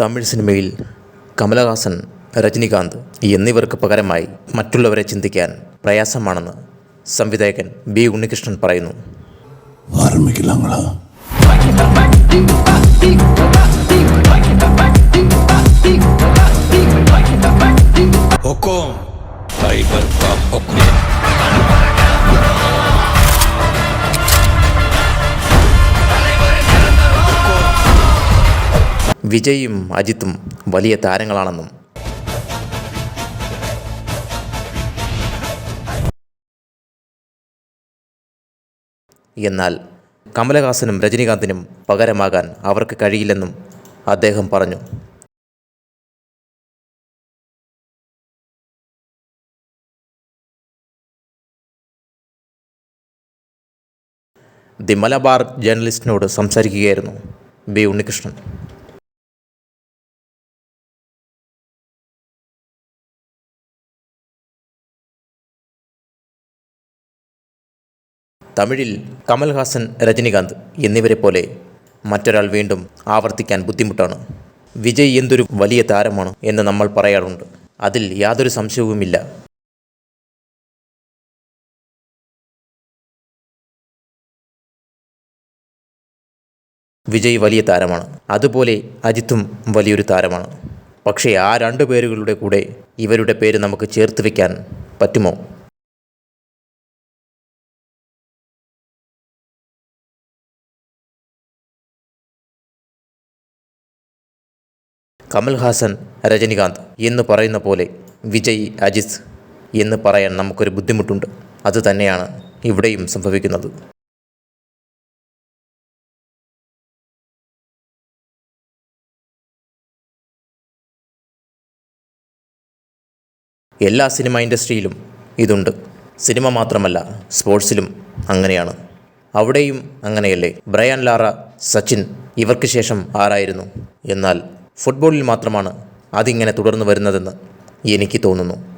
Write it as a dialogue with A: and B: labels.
A: തമിഴ് സിനിമയിൽ കമലഹാസൻ രജനികാന്ത് എന്നിവർക്ക് പകരമായി മറ്റുള്ളവരെ ചിന്തിക്കാൻ പ്രയാസമാണെന്ന് സംവിധായകൻ ബി ഉണ്ണികൃഷ്ണൻ പറയുന്നു.
B: ആരംഭിക്കില്ല
A: വിജയും അജിത്തും വലിയ താരങ്ങളാണെന്നും. എന്നാൽ കമലഹാസനും രജനീകാന്തിനും പകരമാകാൻ അവർക്ക് കഴിയില്ലെന്നും അദ്ദേഹം പറഞ്ഞു. ദി മലബാർ ജേർണലിസ്റ്റിനോട് സംസാരിക്കുകയായിരുന്നു. ബി ഉണ്ണികൃഷ്ണൻ. തമിഴിൽ കമൽഹാസൻ രജനികാന്ത് എന്നിവരെ പോലെ മറ്റൊരാൾ വീണ്ടും ആവർത്തിക്കാൻ ബുദ്ധിമുട്ടാണ്. വിജയ് എന്തൊരു വലിയ താരമാണ് എന്ന് നമ്മൾ പറയാറുണ്ട്. അതിൽ യാതൊരു സംശയവുമില്ല. വിജയ് വലിയ താരമാണ്. അതുപോലെ അജിത്തും വലിയൊരു താരമാണ്. പക്ഷേ ആ രണ്ടു പേരുകളുടെ കൂടെ ഇവരുടെ പേര് നമുക്ക് ചേർത്ത് വയ്ക്കാൻ പറ്റുമോ? കമൽഹാസൻ രജനികാന്ത് എന്ന് പറയുന്ന പോലെ വിജയ് അജിത് എന്ന് പറയാൻ നമുക്കൊരു ബുദ്ധിമുട്ടുണ്ട്. അത് തന്നെയാണ് ഇവിടെയും സംഭവിക്കുന്നത്. എല്ലാ സിനിമ ഇൻഡസ്ട്രിയിലും ഇതുണ്ട്. സിനിമ മാത്രമല്ല സ്പോർട്സിലും അങ്ങനെയാണ്. അവിടെയും അങ്ങനെയല്ലേ? ബ്രയാൻ ലാറ സച്ചിൻ ഇവർക്ക് ശേഷം ആരായിരുന്നു? എന്നാൽ ഫുട്ബോളിൽ മാത്രമാണ് അതിങ്ങനെ തുടർന്നു വരുന്നതെന്ന് എനിക്ക് തോന്നുന്നു.